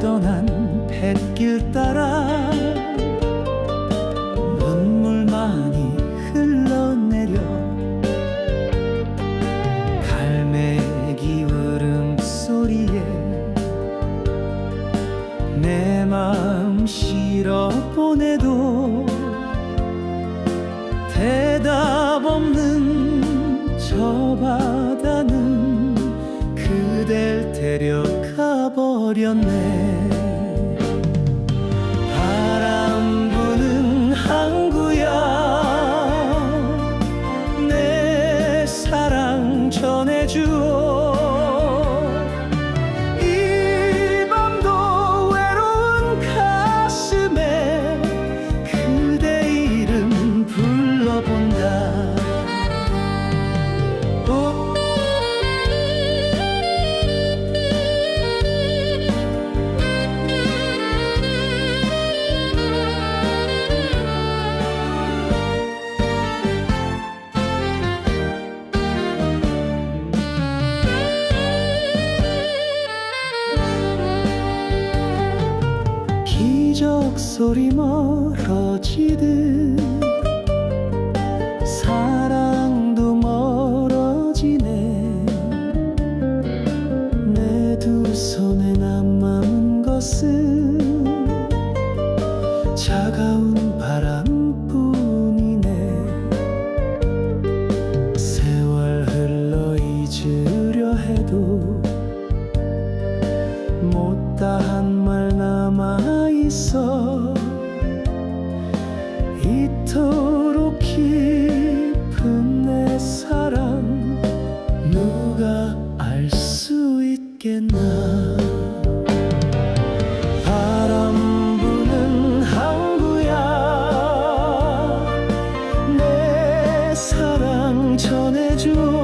떠난 뱃길 따라 눈물만이 흘러내려 갈매기 울음소리에 내 마음 실어 보내도 대답 없는 저 바다는 버렸네 기적 소리 멀어지듯 사랑도 멀어지네. 내 두 손에 남은 것은 차가운 바람뿐이네. 세월 흘러 잊으려 해도 못다한 말 남아 있어 이토록 깊은 내 사랑 누가 알 수 있겠나? 바람 부는 항구야. 내 사랑 전해줘.